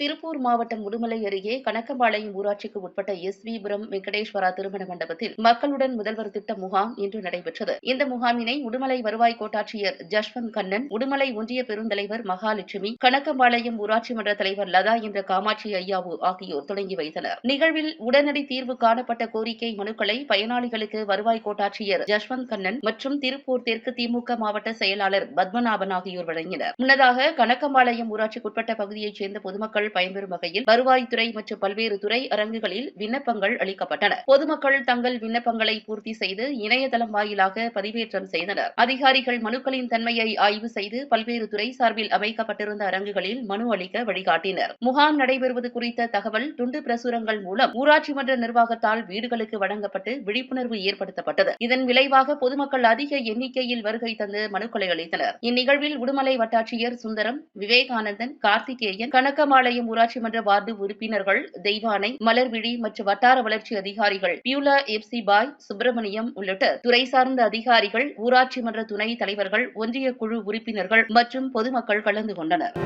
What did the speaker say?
திருப்பூர் மாவட்டம் உடுமலை அருகே கணக்கம்பாளையம் ஊராட்சிக்கு உட்பட்ட எஸ் விபுரம் வெங்கடேஸ்வரா திருமண மண்டபத்தில் மக்களுடன் முதல்வர் திட்ட முகாம் இன்று நடைபெற்றது. இந்த முகாமினை உடுமலை வருவாய் கோட்டாட்சியர் ஜஷ்வந்த் கண்ணன் உடுமலை ஒன்றிய பெருந்தலைவர் மகாலட்சுமி கணக்கம்பாளையம் ஊராட்சி மன்ற தலைவர் லதா என்ற காமாட்சி ஐயாவு ஆகியோர் தொடங்கி வைத்தனர். நிகழ்வில் உடனடி தீர்வு காணப்பட்ட கோரிக்கை மனுக்களை பயனாளிகளுக்கு வருவாய் கோட்டாட்சியர் ஜஷ்வந்த் கண்ணன் மற்றும் திருப்பூர் தெற்கு திமுக மாவட்ட செயலாளர் பத்மநாபன் ஆகியோர் வழங்கினர். முன்னதாக கணக்கம்பாளையம் ஊராட்சிக்குட்பட்ட பகுதியைச் சேர்ந்த பொதுமக்கள் பயன்பெறும் வகையில் வருவாய்த்துறை மற்றும் பல்வேறு துறை அரங்குகளில் விண்ணப்பங்கள் அளிக்கப்பட்டன. பொதுமக்கள் தங்கள் விண்ணப்பங்களை பூர்த்தி செய்து இணையதளம் வாயிலாக பதிவேற்றம் செய்தனர். அதிகாரிகள் மனுக்களின் தன்மையை ஆய்வு செய்து பல்வேறு துறை சார்பில் அமைக்கப்பட்டிருந்த அரங்குகளில் மனு அளிக்க வழிகாட்டினர். முகாம் நடைபெறுவது குறித்த தகவல் துண்டு பிரசுரங்கள் மூலம் ஊராட்சி மன்ற நிர்வாகத்தால் வீடுகளுக்கு வழங்கப்பட்டு விழிப்புணர்வு ஏற்படுத்தப்பட்டது. இதன் விளைவாக பொதுமக்கள் அதிக எண்ணிக்கையில் வருகை தந்து மனுக்களை அளித்தனர். இந்நிகழ்வில் உடுமலை வட்டாட்சியர் சுந்தரம் விவேகானந்தன் கார்த்திகேயன் கணக்கமாலை பாளையம் ஊராட்சி மன்ற வார்டு உறுப்பினர்கள் தெய்வானை மலர்விழி மற்றும் வட்டார வளர்ச்சி அதிகாரிகள் பியூலா எப்சி பாய் சுப்பிரமணியம் உள்ளிட்ட துறை சார்ந்த அதிகாரிகள் ஊராட்சி மன்ற துணைத் தலைவர்கள் ஒன்றிய குழு உறுப்பினர்கள் மற்றும் பொதுமக்கள் கலந்து கொண்டனர்.